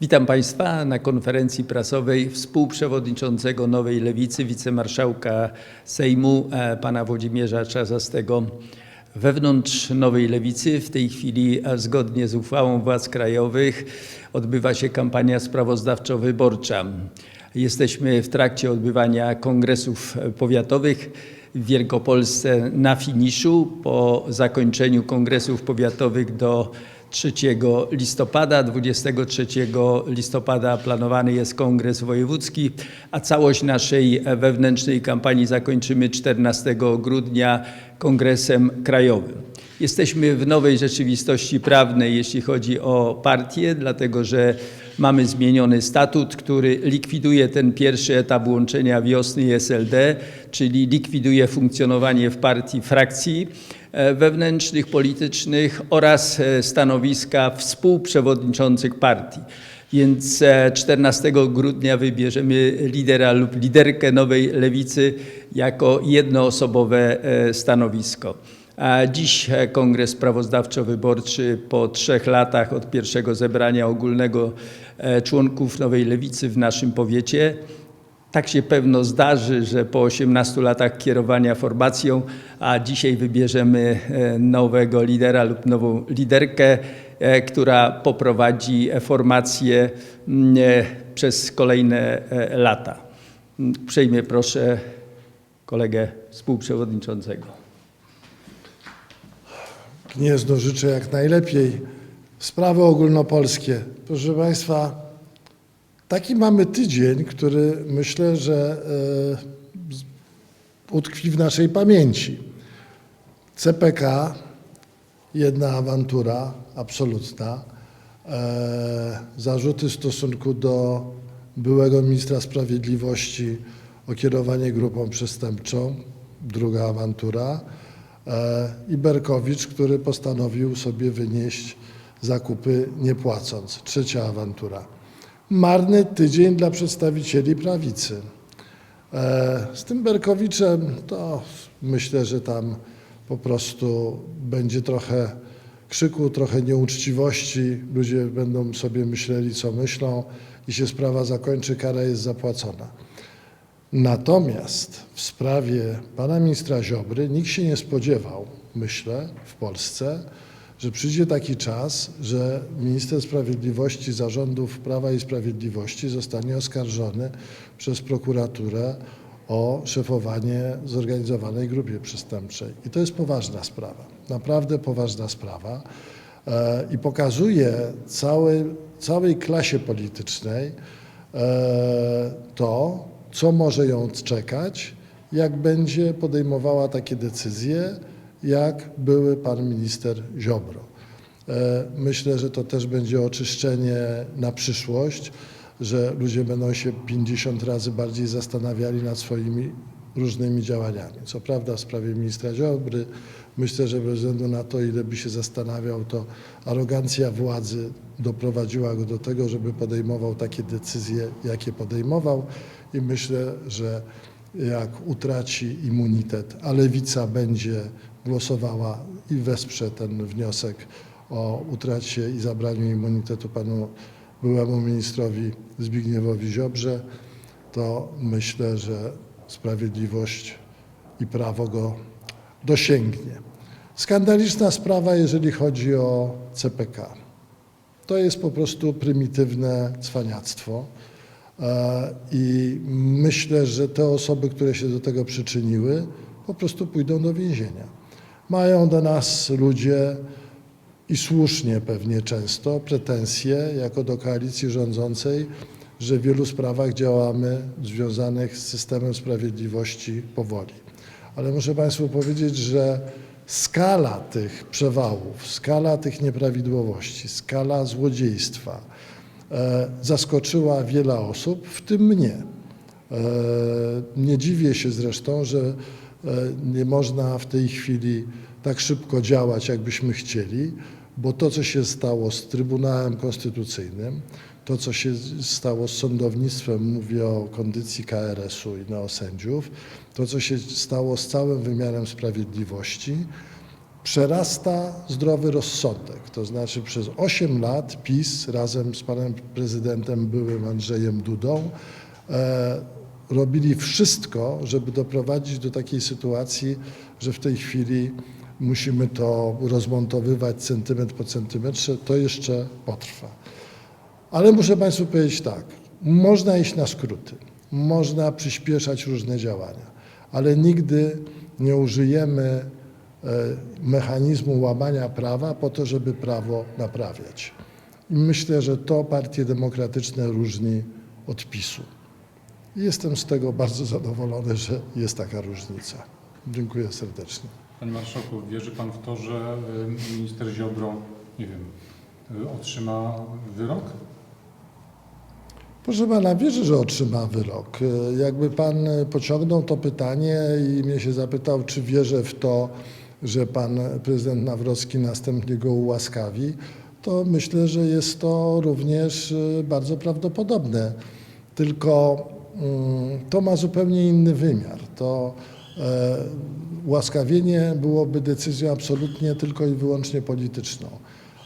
Witam Państwa na konferencji prasowej współprzewodniczącego Nowej Lewicy, wicemarszałka Sejmu, e, pana Włodzimierza Czarzastego. Wewnątrz Nowej Lewicy w tej chwili, e, zgodnie z uchwałą władz krajowych, odbywa się kampania sprawozdawczo-wyborcza. Jesteśmy w trakcie odbywania kongresów powiatowych w Wielkopolsce na finiszu. Po zakończeniu kongresów powiatowych do 3 listopada. 23 listopada planowany jest kongres wojewódzki, a całość naszej wewnętrznej kampanii zakończymy 14 grudnia kongresem krajowym. Jesteśmy w nowej rzeczywistości prawnej, jeśli chodzi o partie, dlatego że mamy zmieniony statut, który likwiduje ten pierwszy etap łączenia wiosny i SLD, czyli likwiduje funkcjonowanie w partii frakcji wewnętrznych, politycznych oraz e, stanowiska współprzewodniczących partii. Więc e, 14 grudnia wybierzemy lidera lub liderkę nowej lewicy jako jednoosobowe e, stanowisko. A dziś e, Kongres Sprawozdawczo-Wyborczy po trzech latach od pierwszego zebrania ogólnego e, członków Nowej Lewicy w naszym powiecie tak się pewno zdarzy, że po 18 latach kierowania formacją, a dzisiaj wybierzemy e, nowego lidera lub nową liderkę, e, która poprowadzi formację mm, e, przez kolejne lata. Mm, Uprzejmie proszę kolegę współprzewodniczącego. Gniezno życzę jak najlepiej. Sprawy ogólnopolskie. Proszę Państwa, taki mamy tydzień, który myślę, że e, utkwi w naszej pamięci. CPK, jedna awantura absolutna. E, zarzuty w stosunku do byłego ministra sprawiedliwości o kierowanie grupą przestępczą, druga awantura. E, I Berkowicz, który postanowił sobie wynieść zakupy nie płacąc, trzecia awantura. Marny tydzień dla przedstawicieli prawicy. E, Z tym Berkowiczem to myślę, że tam po prostu będzie trochę krzyku, trochę nieuczciwości. Ludzie będą sobie myśleli, co myślą i się sprawa zakończy, kara jest zapłacona. Natomiast w sprawie pana ministra Ziobry nikt się nie spodziewał, myślę, w Polsce, że przyjdzie taki czas, że minister sprawiedliwości zarządów Prawa i Sprawiedliwości zostanie oskarżony przez prokuraturę o szefowanie zorganizowanej grupie przestępczej. I to jest poważna sprawa, naprawdę poważna sprawa e, i pokazuje całej, całej klasie politycznej e, to, co może ją czekać, jak będzie podejmowała takie decyzje, jak były pan minister Ziobro. E, Myślę, że to też będzie oczyszczenie na przyszłość, że ludzie będą się 50 razy bardziej zastanawiali nad swoimi różnymi działaniami. Co prawda w sprawie ministra Ziobry myślę, że bez względu na to, ile by się zastanawiał, to arogancja władzy doprowadziła go do tego, żeby podejmował takie decyzje, jakie podejmował i myślę, że jak utraci immunitet, a lewica będzie głosowała i wesprze ten wniosek o utracie i zabraniu immunitetu panu byłemu ministrowi Zbigniewowi Ziobrze, to myślę, że sprawiedliwość i prawo go dosięgnie. Skandaliczna sprawa, jeżeli chodzi o CPK. To jest po prostu prymitywne cwaniactwo. E, I myślę, że te osoby, które się do tego przyczyniły, po prostu pójdą do więzienia. Mają do nas ludzie i słusznie pewnie często pretensje jako do koalicji rządzącej, że w wielu sprawach działamy związanych z systemem sprawiedliwości powoli. Ale muszę Państwu powiedzieć, że skala tych przewałów, skala tych nieprawidłowości, skala złodziejstwa e, zaskoczyła wiele osób, w tym mnie. E, Nie dziwię się zresztą, że nie można w tej chwili tak szybko działać, jakbyśmy chcieli, bo to, co się stało z Trybunałem Konstytucyjnym, to, co się stało z sądownictwem, mówię o kondycji KRS-u i neosędziów, to, co się stało z całym wymiarem sprawiedliwości, przerasta zdrowy rozsądek. To znaczy przez 8 lat PiS razem z panem prezydentem byłym Andrzejem Dudą e, robili wszystko, żeby doprowadzić do takiej sytuacji, że w tej chwili musimy to rozmontowywać centymetr po centymetrze. To jeszcze potrwa. Ale muszę Państwu powiedzieć tak, można iść na skróty, można przyspieszać różne działania, ale nigdy nie użyjemy e, mechanizmu łamania prawa po to, żeby prawo naprawiać. I myślę, że to partie demokratyczne różni od PiSu. I Jestem z tego bardzo zadowolony, że jest taka różnica. Dziękuję serdecznie. Panie Marszałku, wierzy Pan w to, że y, minister Ziobro, nie wiem, y, otrzyma wyrok? Proszę pana, wierzę, że otrzyma wyrok. E, Jakby pan pociągnął to pytanie i mnie się zapytał, czy wierzę w to, że pan prezydent Nawrocki następnie go ułaskawi, to myślę, że jest to również bardzo prawdopodobne. Tylko to ma zupełnie inny wymiar. To e, ułaskawienie byłoby decyzją absolutnie tylko i wyłącznie polityczną,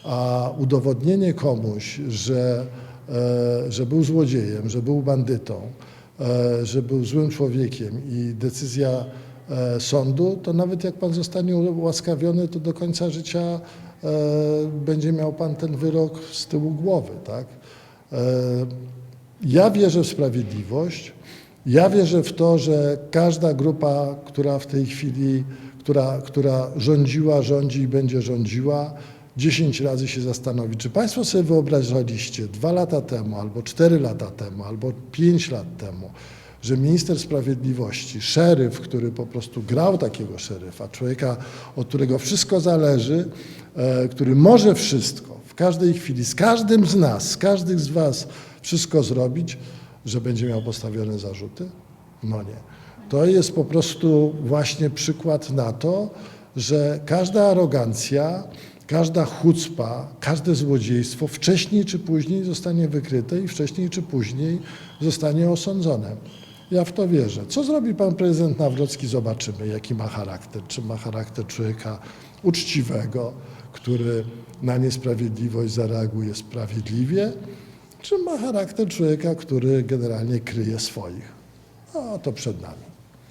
a udowodnienie komuś, że e, że był złodziejem, że był bandytą, e, że był złym człowiekiem i decyzja e, sądu, to nawet jak pan zostanie ułaskawiony, to do końca życia e, będzie miał pan ten wyrok z tyłu głowy, tak? Ja wierzę w sprawiedliwość. Ja wierzę w to, że każda grupa, która w tej chwili, która, która rządziła, rządzi i będzie rządziła, 10 razy się zastanowi, czy Państwo sobie wyobrażaliście dwa lata temu, albo cztery lata temu, albo pięć lat temu, że minister sprawiedliwości, szeryf, który po prostu grał takiego szeryfa, człowieka, od którego wszystko zależy, e, który może wszystko, w każdej chwili, z każdym z nas, z każdym z Was wszystko zrobić, że będzie miał postawione zarzuty? No nie. To jest po prostu właśnie przykład na to, że każda arogancja, każda chucpa, każde złodziejstwo wcześniej czy później zostanie wykryte i wcześniej czy później zostanie osądzone. Ja w to wierzę. Co zrobi pan prezydent Nawrocki, zobaczymy, jaki ma charakter. Czy ma charakter człowieka uczciwego, który na niesprawiedliwość zareaguje sprawiedliwie, czy ma charakter człowieka, który generalnie kryje swoich. No, to przed nami.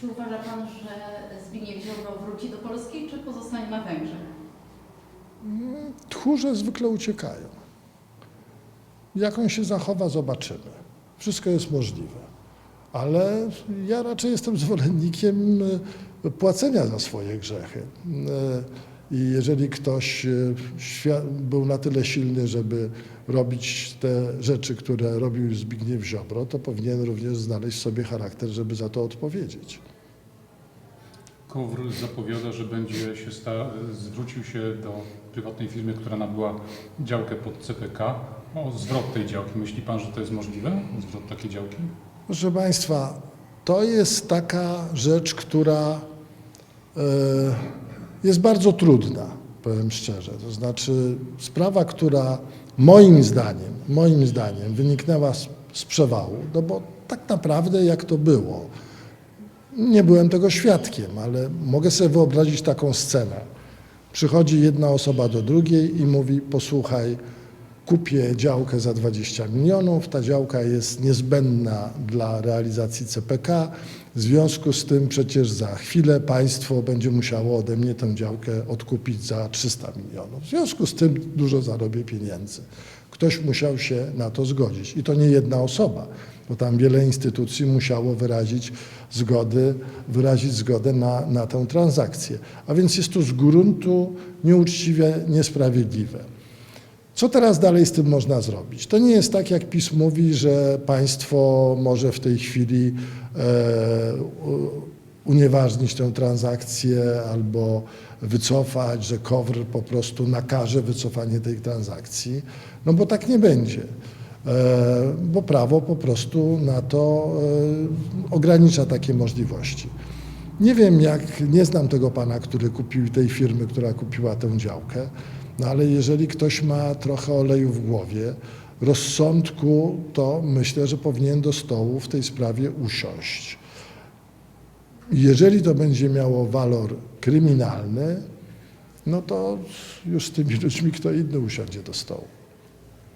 Czy uważa Pan, że Zbigniew Ziobro wróci do Polski, czy pozostanie na Węgrzech? Tchórze zwykle uciekają. Jak on się zachowa, zobaczymy. Wszystko jest możliwe. Ale ja raczej jestem zwolennikiem płacenia za swoje grzechy. I jeżeli ktoś e, był na tyle silny, żeby robić te rzeczy, które robił Zbigniew Ziobro, to powinien również znaleźć sobie charakter, żeby za to odpowiedzieć. KOWR zapowiada, że będzie się zwrócił się do prywatnej firmy, która nabyła działkę pod CPK o zwrot tej działki. Myśli Pan, że to jest możliwe? Zwrot takiej działki? Proszę Państwa, to jest taka rzecz, która e, jest bardzo trudna, powiem szczerze. To znaczy sprawa, która moim zdaniem, moim zdaniem wyniknęła z, z przewału, no bo tak naprawdę jak to było, nie byłem tego świadkiem, ale mogę sobie wyobrazić taką scenę. Przychodzi jedna osoba do drugiej i mówi: Posłuchaj, kupię działkę za 20 milionów. Ta działka jest niezbędna dla realizacji CPK. W związku z tym przecież za chwilę państwo będzie musiało ode mnie tę działkę odkupić za 300 milionów. W związku z tym dużo zarobię pieniędzy. Ktoś musiał się na to zgodzić i to nie jedna osoba, bo tam wiele instytucji musiało wyrazić zgody, wyrazić zgodę na, na tę transakcję. A więc jest to z gruntu nieuczciwie niesprawiedliwe. Co teraz dalej z tym można zrobić? To nie jest tak, jak PiS mówi, że państwo może w tej chwili e, unieważnić tę transakcję albo wycofać, że KOWR po prostu nakaże wycofanie tej transakcji. No bo tak nie będzie. E, bo prawo po prostu na to e, ogranicza takie możliwości. Nie wiem, jak, nie znam tego pana, który kupił tej firmy, która kupiła tę działkę, no ale jeżeli ktoś ma trochę oleju w głowie, rozsądku, to myślę, że powinien do stołu w tej sprawie usiąść. Jeżeli to będzie miało walor kryminalny, no to już z tymi ludźmi kto inny usiądzie do stołu.